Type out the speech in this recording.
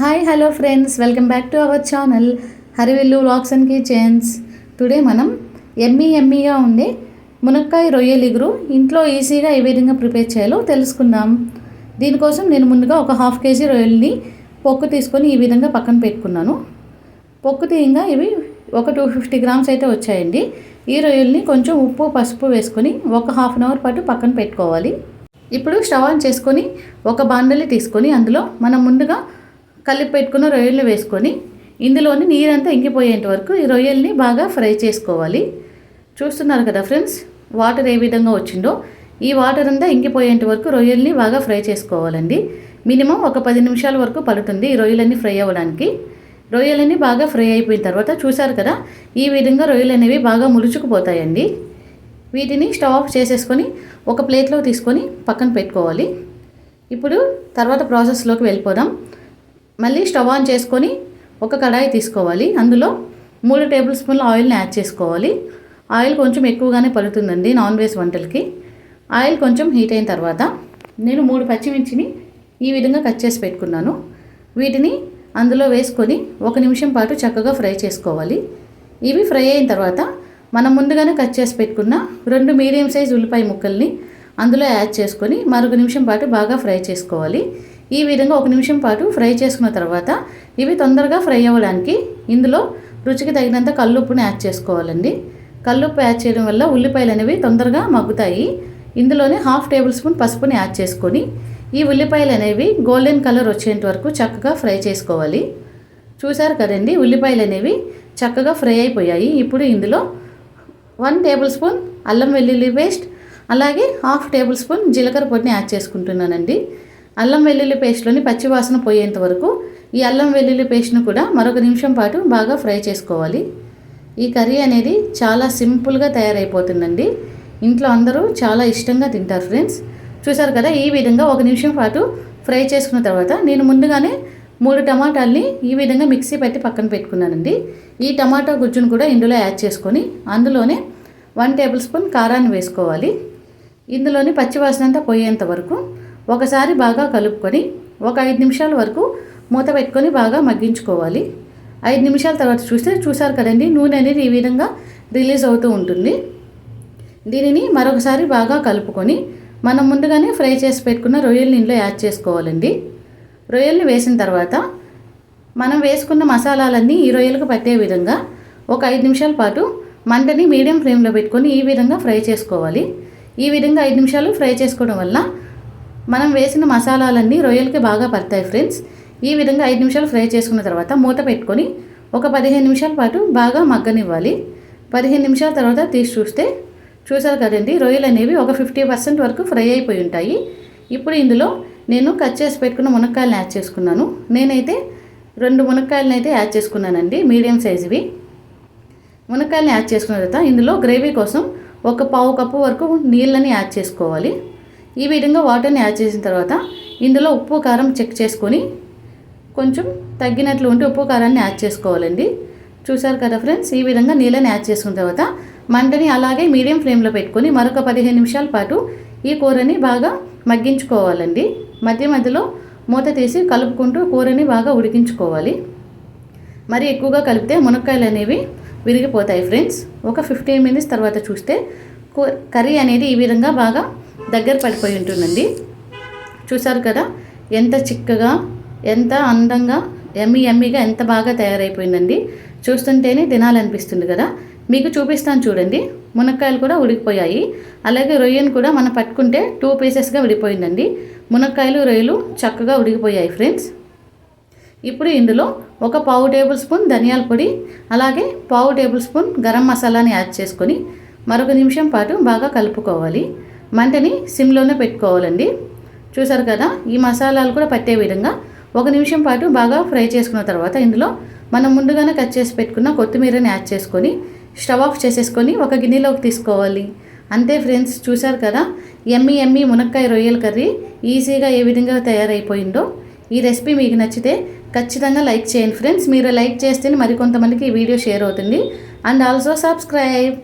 Hi hello friends welcome back to our channel Harivillu vlogs and kitchens today మనం ఎమ్మీ ఎమ్మీగా ఉండే మునక్కాయ రొయ్యలు ఇగురు ఇంట్లో ఈజీగా ఏ విధంగా ప్రిపేర్ చేయాలో తెలుసుకుందాం. దీనికోసం నేను ముందుగా ఒక హాఫ్ కేజీ రొయ్యల్ని పొక్కు తీసుకొని ఈ విధంగా పక్కన పెట్టుకున్నాను. పొక్కు తీయంగా ఇవి ఒక టూ ఫిఫ్టీ గ్రామ్స్ అయితే వచ్చాయండి. ఈ రొయ్యల్ని కొంచెం ఉప్పు పసుపు వేసుకొని ఒక హాఫ్ అన్ అవర్ పాటు పక్కన పెట్టుకోవాలి. ఇప్పుడు స్టవ్ ఆన్ చేసుకొని ఒక బాండలి తీసుకొని అందులో మనం ముందుగా కలిపి పెట్టుకున్న రొయ్యల్ని వేసుకొని ఇందులోని నీరంతా ఇంకిపోయేంత వరకు ఈ రొయ్యల్ని బాగా ఫ్రై చేసుకోవాలి. చూస్తున్నారు కదా ఫ్రెండ్స్ వాటర్ ఏ విధంగా వచ్చిందో? ఈ వాటర్ అంతా ఇంకిపోయేంత వరకు రొయ్యల్ని బాగా ఫ్రై చేసుకోవాలండి. మినిమం ఒక పది నిమిషాల వరకు పడుతుంది ఈ రొయ్యలన్నీ ఫ్రై అవ్వడానికి. రొయ్యలన్నీ బాగా ఫ్రై అయిపోయిన తర్వాత చూశారు కదా ఈ విధంగా రొయ్యలు అనేవి బాగా ములుచుకుపోతాయండి. వీటిని స్టవ్ ఆఫ్ చేసేసుకొని ఒక ప్లేట్లో తీసుకొని పక్కన పెట్టుకోవాలి. ఇప్పుడు తర్వాత ప్రాసెస్లోకి వెళ్ళిపోదాం. మళ్ళీ స్టవ్ ఆన్ చేసుకొని ఒక కడాయి తీసుకోవాలి. అందులో మూడు టేబుల్ స్పూన్ల ఆయిల్ని యాడ్ చేసుకోవాలి. ఆయిల్ కొంచెం ఎక్కువగానే పడుతుందండి నాన్ వెజ్ వంటలకి. ఆయిల్ కొంచెం హీట్ అయిన తర్వాత నేను మూడు పచ్చిమిర్చిని ఈ విధంగా కట్ చేసి పెట్టుకున్నాను. వీటిని అందులో వేసుకొని ఒక నిమిషం పాటు చక్కగా ఫ్రై చేసుకోవాలి. ఇవి ఫ్రై అయిన తర్వాత మనం ముందుగానే కట్ చేసి పెట్టుకున్న రెండు మీడియం సైజ్ ఉల్లిపాయ ముక్కల్ని అందులో యాడ్ చేసుకొని మరొక నిమిషం పాటు బాగా ఫ్రై చేసుకోవాలి. ఈ విధంగా ఒక నిమిషం పాటు ఫ్రై చేసుకున్న తర్వాత ఇవి తొందరగా ఫ్రై అవ్వడానికి ఇందులో రుచికి తగినంత కల్లుప్పుని యాడ్ చేసుకోవాలండి. కల్లుప్పు యాడ్ చేయడం వల్ల ఉల్లిపాయలు అనేవి తొందరగా మగ్గుతాయి. ఇందులోనే హాఫ్ టేబుల్ స్పూన్ పసుపుని యాడ్ చేసుకొని ఈ ఉల్లిపాయలు అనేవి గోల్డెన్ కలర్ వచ్చేంత వరకు చక్కగా ఫ్రై చేసుకోవాలి. చూసారు కదండి ఉల్లిపాయలు అనేవి చక్కగా ఫ్రై అయిపోయాయి. ఇప్పుడు ఇందులో వన్ టేబుల్ స్పూన్ అల్లం వెల్లుల్లి పేస్ట్ అలాగే హాఫ్ టేబుల్ స్పూన్ జీలకర్ర పొడిని యాడ్ చేసుకుంటున్నానండి. అల్లం వెల్లుల్లి పేస్ట్లోని పచ్చివాసన పోయేంత వరకు ఈ అల్లం వెల్లుల్లి పేస్ట్ను కూడా మరొక నిమిషం పాటు బాగా ఫ్రై చేసుకోవాలి. ఈ కర్రీ అనేది చాలా సింపుల్గా తయారైపోతుందండి. ఇంట్లో అందరూ చాలా ఇష్టంగా తింటారు ఫ్రెండ్స్. చూసారు కదా ఈ విధంగా ఒక నిమిషం పాటు ఫ్రై చేసుకున్న తర్వాత నేను ముందుగానే మూడు టమాటాలని ఈ విధంగా మిక్సీ పెట్టి పక్కన పెట్టుకున్నానండి. ఈ టమాటా గుజ్జును కూడా ఇందులో యాడ్ చేసుకొని అందులోనే వన్ టేబుల్ స్పూన్ కారాన్ని వేసుకోవాలి. ఇందులోని పచ్చివాసన అంతా పోయేంత వరకు ఒకసారి బాగా కలుపుకొని ఒక ఐదు నిమిషాల వరకు మూత పెట్టుకొని బాగా మగ్గించుకోవాలి. ఐదు నిమిషాల తర్వాత చూస్తే చూసారు కదండి నూనె అనేది ఈ విధంగా రిలీజ్ అవుతూ ఉంటుంది. దీనిని మరొకసారి బాగా కలుపుకొని మనం ముందుగానే ఫ్రై చేసి పెట్టుకున్న రొయ్యల్ని ఇంట్లో యాడ్ చేసుకోవాలండి. రొయ్యల్ని వేసిన తర్వాత మనం వేసుకున్న మసాలాలన్నీ ఈ రొయ్యలకు పట్టే విధంగా ఒక ఐదు నిమిషాల పాటు మంటని మీడియం ఫ్లేమ్లో పెట్టుకొని ఈ విధంగా ఫ్రై చేసుకోవాలి. ఈ విధంగా ఐదు నిమిషాలు ఫ్రై చేసుకోవడం వల్ల మనం వేసిన మసాలాలన్నీ రొయ్యలకి బాగా పడతాయి ఫ్రెండ్స్ ఈ విధంగా ఐదు నిమిషాలు ఫ్రై చేసుకున్న తర్వాత మూత పెట్టుకొని ఒక పదిహేను నిమిషాల పాటు బాగా మగ్గనివ్వాలి. పదిహేను నిమిషాల తర్వాత తీసి చూస్తే చూసారు కదండి రొయ్యలు అనేవి ఒక ఫిఫ్టీ పర్సెంట్ వరకు ఫ్రై అయిపోయి ఉంటాయి. ఇప్పుడు ఇందులో నేను కట్ చేసి పెట్టుకున్న మునక్కాయలను యాడ్ చేసుకున్నాను. నేనైతే రెండు మునక్కాయలను అయితే యాడ్ చేసుకున్నానండి మీడియం సైజువి మునక్కాయలని యాడ్ చేసుకున్న తర్వాత ఇందులో గ్రేవీ కోసం ఒక పావు కప్పు వరకు నీళ్ళని యాడ్ చేసుకోవాలి. ఈ విధంగా వాటర్ని యాడ్ చేసిన తర్వాత ఇందులో ఉప్పు కారం చెక్ చేసుకొని కొంచెం తగ్గినట్లు ఉంటే ఉప్పు కారాన్ని యాడ్ చేసుకోవాలండి. చూసారు కదా ఫ్రెండ్స్ ఈ విధంగా నీళ్ళని యాడ్ చేసుకున్న తర్వాత మంటని అలాగే మీడియం ఫ్లేమ్లో పెట్టుకొని మరొక పదిహేను నిమిషాల పాటు ఈ కూరని బాగా మగ్గించుకోవాలండి. మధ్య మధ్యలో మూత తీసి కలుపుకుంటూ కూరని బాగా ఉడికించుకోవాలి. మరి ఎక్కువగా కలిపితే మునక్కాయలు అనేవి విరిగిపోతాయి ఫ్రెండ్స్ ఒక ఫిఫ్టీన్ మినిట్స్ తర్వాత చూస్తే కర్రీ అనేది ఈ విధంగా బాగా దగ్గర పడిపోయి ఉంటుందండి. చూసారు కదా ఎంత చిక్కగా ఎంత అందంగా ఎమ్మి ఎమ్మిగా ఎంత బాగా తయారైపోయిందండి. చూస్తుంటేనే తినాలనిపిస్తుంది కదా. మీకు చూపిస్తాను చూడండి. మునక్కాయలు కూడా ఉడికిపోయాయి. అలాగే రొయ్యను కూడా మనం పట్టుకుంటే టూ పీసెస్గా విడిపోయిందండి. మునక్కాయలు రొయ్యలు చక్కగా ఉడికిపోయాయి ఫ్రెండ్స్. ఇప్పుడు ఇందులో ఒక పావు టేబుల్ స్పూన్ ధనియాల పొడి అలాగే పావు టేబుల్ స్పూన్ గరం మసాలాని యాడ్ చేసుకొని మరొక నిమిషం పాటు బాగా కలుపుకోవాలి. మంటని సిమ్లోనే పెట్టుకోవాలండి. చూసారు కదా ఈ మసాలాలు కూడా పట్టే విధంగా ఒక నిమిషం పాటు బాగా ఫ్రై చేసుకున్న తర్వాత ఇందులో మనం ముందుగానే కట్ చేసి పెట్టుకున్న కొత్తిమీరని యాడ్ చేసుకొని స్టవ్ ఆఫ్ చేసేసుకొని ఒక గిన్నెలోకి తీసుకోవాలి. అంతే ఫ్రెండ్స్ చూసారు కదా ఎమ్మి ఎమ్మి మునక్కాయ రొయ్యల కర్రీ ఈజీగా ఏ విధంగా తయారైపోయిందో. ఈ రెసిపీ మీకు నచ్చితే ఖచ్చితంగా లైక్ చేయండి ఫ్రెండ్స్. మీరు లైక్ చేస్తేనే మరికొంతమందికి ఈ వీడియో షేర్ అవుతుంది. And also subscribe.